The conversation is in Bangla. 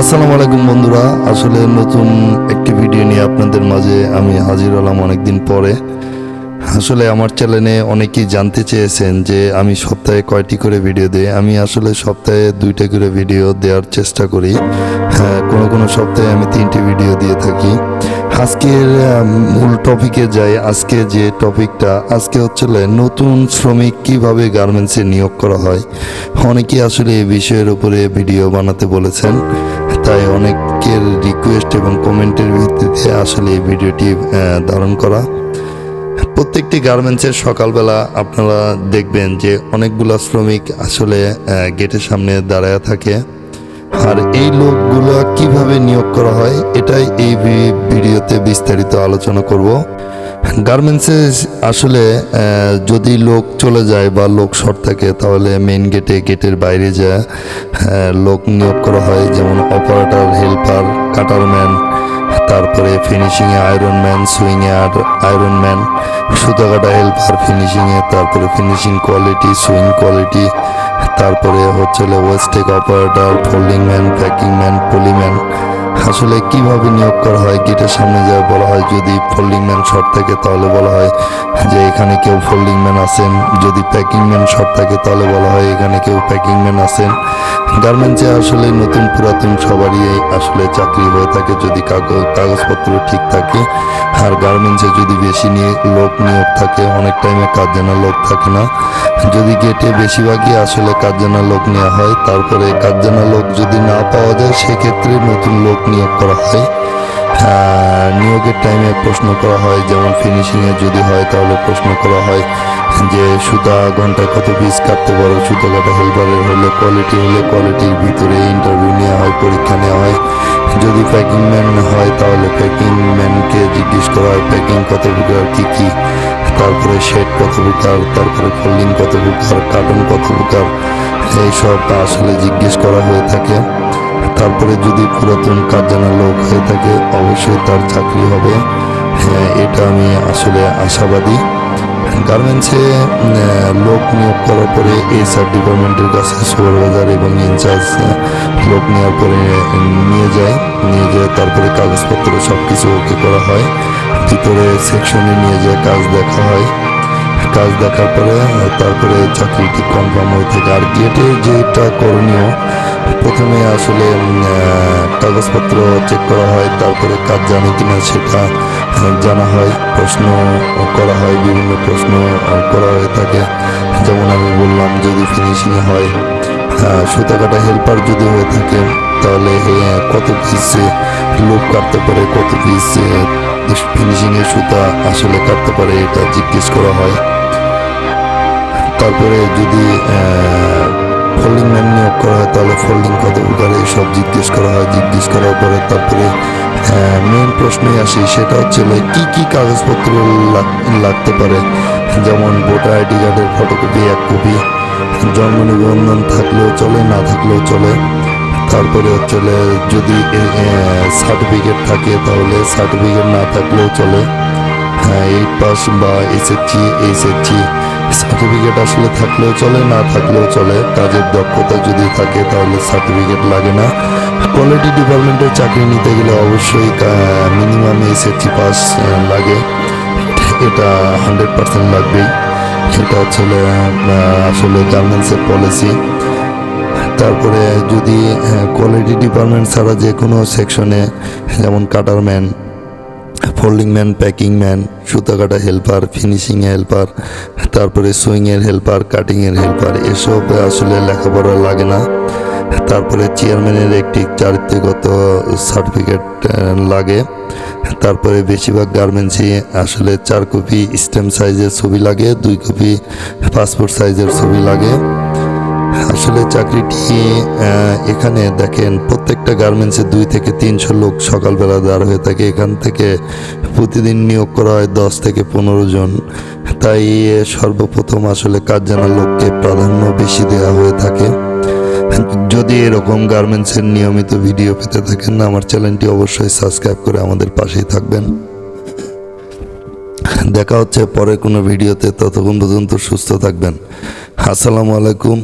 আসসালামু আলাইকুম বন্ধুরা, আসলে নতুন একটি ভিডিও নিয়ে আপনাদের মাঝে আমি হাজির হলাম অনেকদিন পরে। আসলে আমার চ্যানেলে অনেকেই জানতে চেয়েছেন যে আমি সপ্তাহে কয়টি করে ভিডিও দিই। আমি আসলে সপ্তাহে দুইটা করে ভিডিও দেওয়ার চেষ্টা করি। হ্যাঁ কোনো কোনো সপ্তাহে আমি তিনটি ভিডিও দিয়ে থাকি। আজকের মূল টপিকে যাই। আজকে যে টপিকটা, আজকে হচ্ছে নতুন শ্রমিক কীভাবে গার্মেন্টসে নিয়োগ করা হয়। অনেকেই আসলে এই বিষয়ের উপরে ভিডিও বানাতে বলেছেন। তাই অনেকের রিকোয়েস্ট এবং কমেন্টের ভিত্তিতে আসলে এই ভিডিওটি ধারণ করা। প্রত্যেকটি গার্মেন্টসের সকালবেলা আপনারা দেখবেন যে অনেকগুলো শ্রমিক আসলে গেটের সামনে দাঁড়ায় থাকে। আর এই লোকগুলো কীভাবে নিয়োগ করা হয়, এটাই এই ভিডিওতে বিস্তারিত আলোচনা করব। গার্মেন্টসে আসলে যদি লোক চলে যায় বা লোক শর্ট থাকে, তাহলে মেইন গেটে গেটের বাইরে যা লোক নিয়োগ করা হয়, যেমন অপারেটর হেল্পার কাটারম্যান তারপরে ফিনিশিংয়ে আয়রন ম্যান সুইংয়ে আর আয়রন ম্যান সুতা কাটা হেল্পার ফিনিশিংয়ে তারপরে ফিনিশিং কোয়ালিটি সুইং কোয়ালিটি তারপরে হচ্ছে ওয়েস্টেক operator folding man packing man poly man আসলে কীভাবে নিয়োগ করা হয়, গেটের সামনে যা বলা হয়, যদি ফোল্ডিং ম্যান শর্ট থাকে তাহলে বলা হয় যে এখানে কেউ ফোল্ডিং ম্যান আছেন, যদি প্যাকিং ম্যান শর্ট থাকে তাহলে বলা হয় এখানে কেউ প্যাকিং ম্যান আছেন। গার্মেন্টসে আসলে নতুন পুরাতন সবারই আসলে চাকরি হয়ে থাকে, যদি কাগজ কাগজপত্র ঠিক থাকে। আর গার্মেন্টসে যদি বেশি নিয়ে লোক নিয়োগ থাকে, অনেক টাইমে কাজ জানা লোক থাকে না। যদি গেটে বেশিরভাগই আসলে কাজ জানা লোক নেওয়া হয়, তারপরে কাজ জানা লোক যদি না পাওয়া যায়, সেক্ষেত্রে নতুন লোক নিয়োগ করা হয়। নিয়োগের টাইমে প্রশ্ন করা হয়, যেমন ফিনিশিংয়ে যদি হয়, তাহলে প্রশ্ন করা হয় যে, সুতা ঘন্টায় কত পিস কাটতে পারো? সুতা কাটা হেল্পারের হলে কোয়ালিটি হলে কোয়ালিটির ভিতরে ইন্টারভিউ নেওয়া হয়, পরীক্ষা নেওয়া হয়। যদি প্যাকিং ম্যান হয়, তাহলে প্যাকিং ম্যানকে জিজ্ঞেস করা হয় প্যাকিং কত প্রকার, কী কী? তারপরে শেড কত প্রকার, তারপরে ফোল্ডিং কত প্রকার কার্টন কত প্রকার, এইসব আসলে জিজ্ঞেস করা হয়ে থাকে। তারপরে যদি পুরাতন কাজ জানা লোক হয়ে থাকে, অবশ্যই তার চাকরি হবে। হ্যাঁ এটা আমি আসলে আশাবাদী। গার্মেন্টসে লোক নিয়োগ করার পরে এইচআর ডিপার্টমেন্টের কাছে সুপারভাইজার এবং ইনচার্জ লোক নেওয়ার পরে নিয়ে যায়। নিয়ে যায় তারপরে কাগজপত্র সব কিছু ওকে করা হয়। ভিতরে সেকশনে নিয়ে যায় কাজ দেখা হয়। কাজ দেখার পরে, তারপরে চাকরিটি কনফার্ম হয়ে থাকে। আর গেটে যেটা করণীয় প্রথমে আসলে কাগজপত্র চেক করা হয়, তারপরে কাজ জানে কিনা সেটা জানা হয়, প্রশ্ন করা হয়, বিভিন্ন প্রশ্ন করা হয়ে থাকে। যেমন আমি বললাম, যদি ফিনিশিং হয় সুতা কাটা হেল্পার যদি হয়ে থাকে, তাহলে কত পিস লুপ কাটতে পারে, কত পিস ফিনিশিংয়ে সুতা আসলে কাটতে পারে, এটা জিজ্ঞেস করা হয়। তারপরে যদি ফোল্ডিং ম্যান নিয়োগ করা হয় তাহলে ফোল্ডিং কত প্রকার সব জিজ্ঞেস করা হয় জিজ্ঞেস করার পরে তারপরে মেন প্রশ্নে আসি সেটা হচ্ছে like, কি কি কাগজপত্র লাগ- লাগতে পারে? যেমন ভোটার আইডি কার্ডের ফটোকপি এক কপি জন্ম নিবন্ধন থাকলেও চলে না থাকলেও চলে। তারপরে হচ্ছে যদি সার্টিফিকেট থাকে তাহলে সার্টিফিকেট না থাকলেও চলে। হ্যাঁ এইট পাস বা এসএসসি এইচএসসি সার্টিফিকেট আসলে থাকলেও চলে না থাকলেও চলে। কাজের দক্ষতা যদি থাকে তাহলে সার্টিফিকেট লাগে না। কোয়ালিটি ডিপার্টমেন্টের চাকরি নিতে গেলে অবশ্যই মিনিমাম এসএসসি পাস লাগে। এটা হান্ড্রেড পার্সেন্ট লাগবেই। সেটা আহ, আসলে গার্মেন্টসের পলিসি তারপরে যদি কোয়ালিটি ডিপার্টমেন্ট ছাড়া যে কোনো সেকশনে যেমন cutter man folding man, packing man সুতা কাটা হেল্পার ফিনিশিং হেল্পার, তারপরে সুইংয়ের হেল্পার, কাটিংয়ের হেল্পার, এসব আসলে লেখাপড়া লাগে না। তারপরে চেয়ারম্যানের একটি চারিত্রিকত সার্টিফিকেট লাগে। তারপরে বেশিরভাগ গার্মেন্টসই আসলে চার কপি স্ট্যাম্প সাইজের ছবি লাগে, দুই কপি পাসপোর্ট সাইজের ছবি লাগে। আসলে চাকরিটি এখানে দেখেন প্রত্যেকটা গার্মেন্টসে দুই থেকে তিনশো লোক সকালবেলা দাঁড় হয়ে থাকে। এখান থেকে প্রতিদিন নিয়োগ করা হয় দশ থেকে পনেরো জন। তাই সর্বপ্রথম আসলে কাজ জানা লোককে প্রাধান্য বেশি দেওয়া হয়ে থাকে। যদি এরকম গার্মেন্টসের নিয়মিত ভিডিও পেতে থাকেন, আমার চ্যানেলটি অবশ্যই সাবস্ক্রাইব করে আমাদের পাশেই থাকবেন। দেখা হচ্ছে পরে কোনো ভিডিওতে ততক্ষণ পর্যন্ত সুস্থ থাকবেন। আসসালামু আলাইকুম।